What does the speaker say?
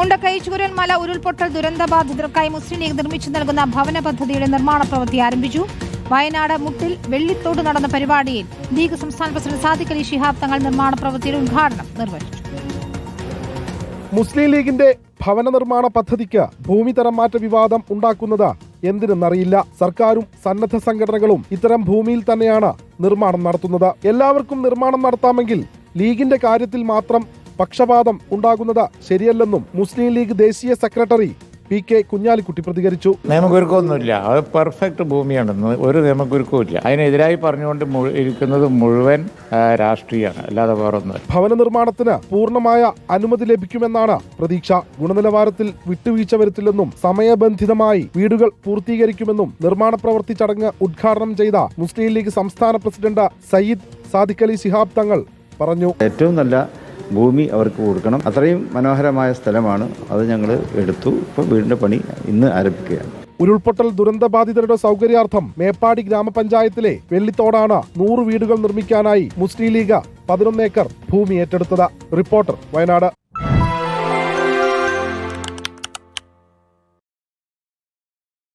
മുണ്ടക്കൈ മല ഉരുൾപൊട്ടൽ ദുരന്തബാധിതർക്കായി മുസ്ലിം ലീഗ് നിർമ്മിച്ചു നൽകുന്ന ഭവന പദ്ധതിയുടെ നിർമ്മാണ പ്രവൃത്തി ആരംഭിച്ചു. വയനാട് മുട്ടിൽ വെള്ളിത്തോട് നടന്ന പരിപാടിയിൽ ലീഗ് സംസ്ഥാന പ്രസിഡന്റ് സാദിഖ് അലി ശിഹാബ് തങ്ങൾ നിർമ്മാണ പ്രവൃത്തിയുടെ ഉദ്ഘാടനം നിർവഹിച്ചു. മുസ്ലിം ലീഗിന്റെ ഭവന നിർമ്മാണ പദ്ധതിക്ക് ഭൂമി തരം മാറ്റ വിവാദം ഉണ്ടാക്കുന്നത് എന്തിനെന്നറിയില്ല. സർക്കാരും സന്നദ്ധ സംഘടനകളും ഇത്തരം ഭൂമിയിൽ തന്നെയാണ് നിർമ്മാണം നടത്തുന്നത്. എല്ലാവർക്കും നിർമ്മാണം നടത്താമെങ്കിൽ ലീഗിന്റെ കാര്യത്തിൽ മാത്രം പക്ഷപാതം ഉണ്ടാകുന്നത് ശരിയല്ലെന്നും മുസ്ലിം ലീഗ് ദേശീയ സെക്രട്ടറി പി കെ കുഞ്ഞാലിക്കുട്ടി പ്രതികരിച്ചു. നിയമകുരുക്കൊന്നുമില്ല അത് പെർഫെക്റ്റ് ഭൂമിയാണെന്ന് ഒരു നിയമകുരുക്കവും ഇല്ല. അതിനെതിരായി പറഞ്ഞുകൊണ്ട് ഇരിക്കുന്നത് മുഴുവൻ രാഷ്ട്രീയമാണ്. അല്ലാതെ വേറൊന്നും ഭവന നിർമ്മാണത്തിന് പൂർണമായ അനുമതി ലഭിക്കുമെന്നാണ് പ്രതീക്ഷ. ഗുണനിലവാരത്തിൽ വിട്ടുവീഴ്ച വരുത്തില്ലെന്നും സമയബന്ധിതമായി വീടുകൾ പൂർത്തീകരിക്കുമെന്നും നിർമ്മാണ പ്രവൃത്തി ചടങ്ങ് ഉദ്ഘാടനം ചെയ്ത മുസ്ലിം ലീഗ് സംസ്ഥാന പ്രസിഡന്റ് സയ്യിദ് സാദിഖലി അലി ശിഹാബ് തങ്ങൾ പറഞ്ഞു. ഏറ്റവും നല്ല ഭൂമി അവർക്ക് കൊടുക്കണം. അത്രയും മനോഹരമായ സ്ഥലമാണ്. അത് ഞങ്ങൾ എടുത്തു. ഇപ്പോൾ വീടിന്റെ പണി ഇന്ന് ആരംഭിക്കുകയാണ്. ഉരുൾപൊട്ടൽ ദുരന്തബാധിതരുടെ സൗകര്യാർത്ഥം മേപ്പാടി ഗ്രാമപഞ്ചായത്തിലെ വെള്ളിത്തോടാണ് നൂറ് വീടുകൾ നിർമ്മിക്കാനായി മുസ്ലിം ലീഗ് പതിനൊന്ന് ഏക്കർ ഭൂമി ഏറ്റെടുത്തത്. റിപ്പോർട്ടർ വയനാട്.